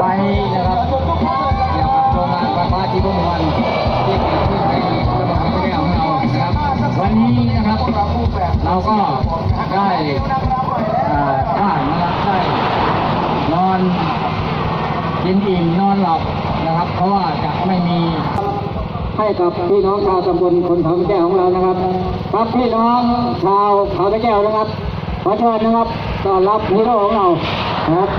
ไปนะครับยวกับโรงงานไฟฟ้าที่บุรีรัมย์ที่เกิดขึ้นในจังหวัดพะเยาของานะครับวันนี้นะครับเราก็ได้เอ่อได้นะครับได้นอน กินอิ่มนอนหลับนะครับ เพราะว่าจะไม่มีให้กับพี่น้องชาวตำบลคนเขาแก้วของเรานะครับครับพี่น้องชาวเขาแก้วนะครับ ขอเชิญนะครับต้อนรับฮีโร่ของเรานะครับ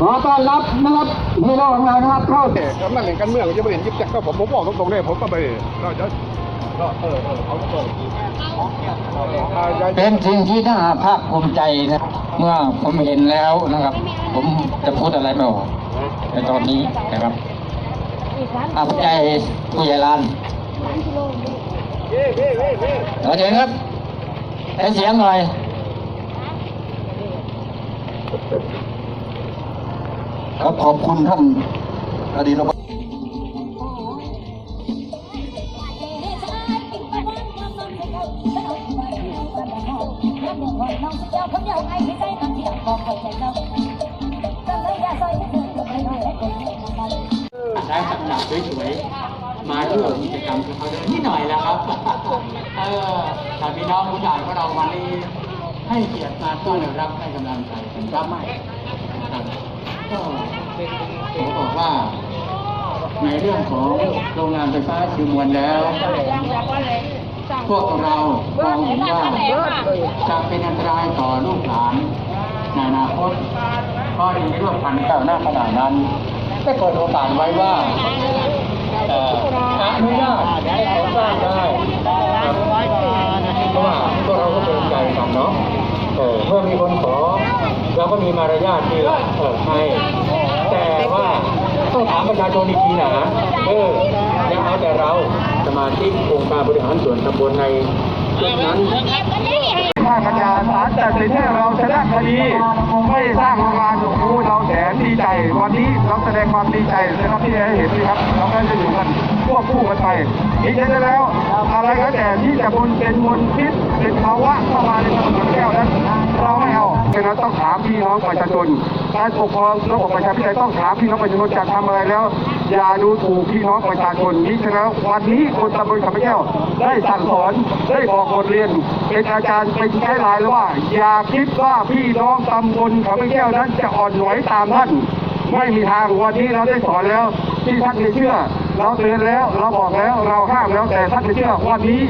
ขอต้อนรับนะครับฮีโร่ของเรานะครับเข้ากำลังเห็นกันเมืองจะไม่เห็นยิบจักก็ผมผมบอกตรงๆเลยผมก็ไปก็จะก็เออเออเอาตรงๆเป็นสิ่งที่น่าภาคภูมิใจนะ เมื่อผมเห็นแล้วนะครับ ผมจะพูดอะไรไม่ออกในตอนนี้นะครับภาคภูมิใจผู้ใหญ่ลานขอเชิญครับให้เสียงหน่อยครับขอบคุณท่านอดีต รบได้จังหวะสวยๆมาร่วมกิจกรรมกับเขาด้วยนิดหน่อยแล้วครับเออแต่พี่น้องผู้ใหญ่ของเราวันนี้ให้เกียรติมาต้อนรับให้กำลังใจรับไม่ก็ผมบอกว่าในเรื่องของโรงงานไฟฟ้าชิวมวลแล้ว พวกเรามองเห็นว่าจะเป็นอันตรายต่อลูกหลานในอนาคตก็ยังร่วมกันก้าวหน้าขนาดนั้นได้เปิดโอกาสไว้ว่าอ่ออนุญาตให้เขาสร้างได้เพราะว่าพวกเราก็เกรงใจกันเนาะเมื่อมีคนขอเราก็มีมารยาทที่ให้แต่ว่า ต้องถามประชาชนอีกทีนะเอออย่าเอาแต่เราสมาชิกองค์การบริหารส่วนตำบลในจุดนั้นถ้าปัญญาศาลตัดสินให้เราชนะคดีไม่สร้างโรงงานโอ้โหเราแสนดีใจ วันนี้เราแสดงความดีใจนะครับที่ได้เห็นนี่ครับ เราก็จะอยู่กันควบคู่กันไปดีใจได้แล้ว อะไรก็แต่ที่จะบนเป็นมลพิษเป็นภาวะเข้ามาใน ฉะนั้นต้องถามพี่น้องประชาชนการปกครองระบบประชาธิปไตยต้องถามพี่น้องประชาชนจะทำอะไรแล้ว อย่าดูถูกพี่น้องประชาชนนี่ฉะนั้นวันนี้คนตำบลขับแก้วได้สั่งสอนได้บอกบทเรียนเป็นอาจารย์เป็นใช้ลายแล้วว่า อย่าคิดว่าพี่น้องตำบลขับแก้วนั้นจะอ่อนไหวตามท่าน ไม่มีทางวันนี้เราได้สอนแล้ว ที่ท่านไม่เชื่อ เราเตือนแล้ว เราบอกแล้วเราห้ามแล้วแต่ท่านไม่เชื่อวันนี้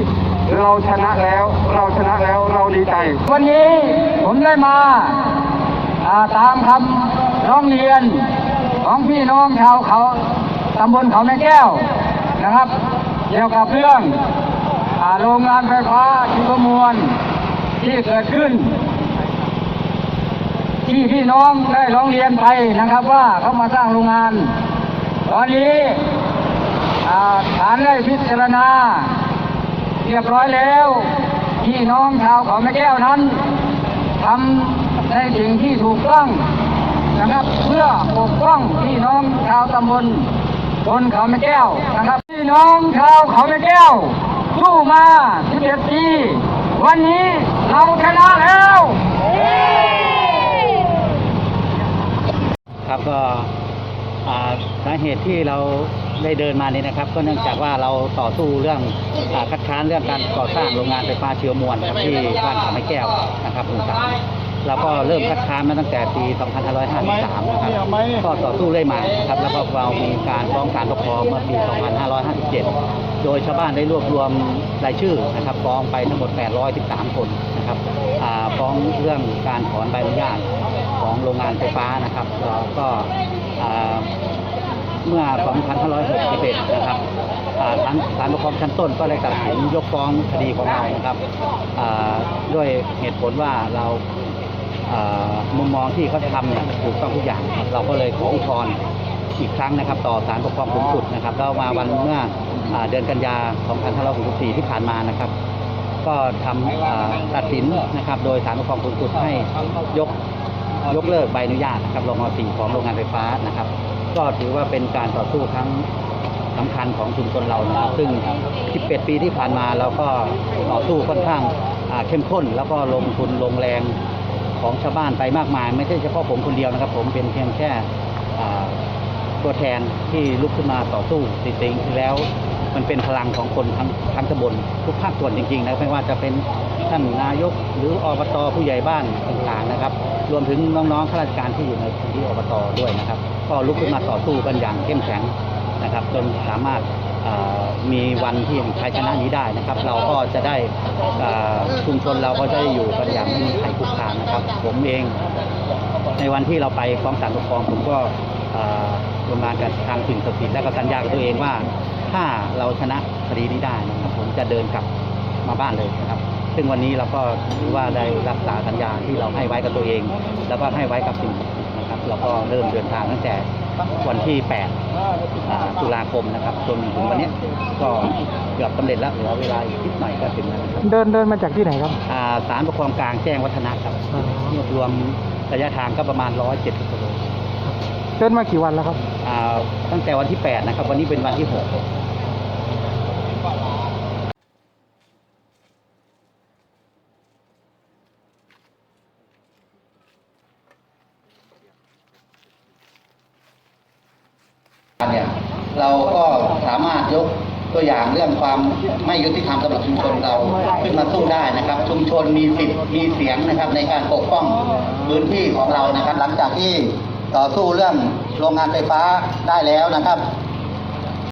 เราชนะแล้ว เราชนะแล้วเราดีใจ วันนี้ผมได้มาตามคำร้องเรียนของพี่น้องชาวเขาตำบลเขาแม่แก้วนะครับ เกี่ยวกับเรื่องอโรงงานไฟฟ้าชิวมวลที่เกิดขึ้น ที่พี่น้องได้ร้องเรียนไปนะครับว่าเขามาสร้างโรงงาน ตอนนี้อ่าศาลได้พิจารณา เรียบร้อยแล้วพี่น้องชาวเขาแม่แก้วนั้นทำในสิ่งที่ถูกต้องนะครับ เพื่อปกป้องพี่น้องชาวตำบลบนเขาแม่แก้วนะครับ พี่น้องชาวเขาแม่แก้วสู้มา11ปี วันนี้เราชนะแล้ว ครับก็สาเหตุที่เราได้เดินมานี่นะครับ ก็เนื่องจากว่าเราต่อสู้เรื่องอคัดค้านเรื่องการก่อสร้างโรงงานไฟฟ้าเชื้อมวลที่บ้านขาไม้แก้วนะครับหมู่สามเราก็เริ่มคัดค้านมาตั้งแต่ปี 2553 นะครับก็ต่อสู้เรื่อยมานะครับแล้วก็เรามีการฟ้องศาลปกครองเมื่อปี 2557 โดยชาวบ้านได้รวบรวมรายชื่อนะครับฟ้องไปทั้งหมด 813 คนนะครับฟ้องเรื่องการถอนใบอนุญาต ของโรงงานไฟฟ้านะครับแล้วก็เมื่อ 2561 นะครับอ่าศาลศาลปกครองชั้นต้นก็ได้ตัดสินยกฟ้องคดีของเรานะครับด้วยเหตุผลว่าเรามุมมองที่เขาทำเนี่ยถูกต้องทุกอย่าง เราก็เลยขออุทธรณ์อีกครั้งนะครับ ต่อศาลปกครองสูงสุดนะครับแล้วมาวันเมื่ออเดือนกันยา 2564 ที่ผ่านมานะครับ ก็ทำตัดสินนะครับ โดยศาลปกครองสูงสุดให้ยก ยกเลิกใบอนุญาตนะครับรมสี่ของโรงงานไฟฟ้านะครับ ก็ถือว่าเป็นการต่อสู้ครั้งสำคัญของชุมชนเรานะครับซึ่ง 11 ปีที่ผ่านมาเราก็ต่อสู้ค่อนข้างเข้มข้น แล้วก็ลงทุนลงแรงของชาวบ้านไปมากมาย ไม่ใช่เฉพาะผมคนเดียวนะครับ ผมเป็นเพียงแค่ตัวแทนที่ลุกขึ้นมาต่อสู้จริงๆแล้ว มันเป็นพลังของคนทั้งทั้งตำบลทุกภาคส่วนจริงๆนะไม่ว่าจะเป็นท่านนายกหรืออบตผู้ใหญ่บ้านต่างๆนะครับ รวมถึงน้องๆข้าราชการที่อยู่ในพื้นที่อบตด้วยนะครับ ก็ลุกขึ้นมาต่อสู้กันอย่างเข้มแข็งนะครับ จนสามารถมีวันที่แห่งชัยชนะนี้ได้นะครับ เราก็จะได้ชุมชนเราก็จะได้อยู่กันอย่างไม่มีใครคุกคามนะครับ ผมเองในวันที่เราไปฟ้องศาลปกครองผมก็เอ่อลงงานกับทางสิ่งศักดิ์สิทธิ์และก็สัญญากับตัวเองว่า ถ้าเราชนะคดีนี้ได้นะครับผมจะเดินกลับมาบ้านเลยนะครับ ซึ่งวันนี้เราก็ถือว่าได้รักษาสัญญาที่เราให้ไว้กับตัวเอง แล้วก็ให้ไว้กับสิ่งศักดิ์สิทธิ์นะครับ เราก็เริ่มเดินทางตั้งแต่วันที่8อ่าตุลาคมนะครับจนถึงวันเนี้ยก็เกือบสำเร็จแล้วเหลือเวลาอีกนิดหน่อยก็ถึงแล้วนะครับเดินเดินมาจากที่ไหนครับอ่าสารปกครองกลางแจ้งวัฒนะครับอ๋อรวมระยะทางก็ประมาณ 170กิโล เดินมากี่วันแล้วครับ อ่าตั้งแต่วันที่ 8 นะครับ วันนี้เป็นวันที่ 6เนี่ยเราก็สามารถยกตัวอย่างเรื่องความไม่ยุติธรรมสำหรับชุมชนเราขึ้นมาสู้ได้นะครับ ชุมชนมีสิทธิ์มีเสียงนะครับในการปกป้องพื้นที่ของเรานะครับ หลังจากที่ ต่อสู้เรื่องโรงงานไฟฟ้าได้แล้วนะครับ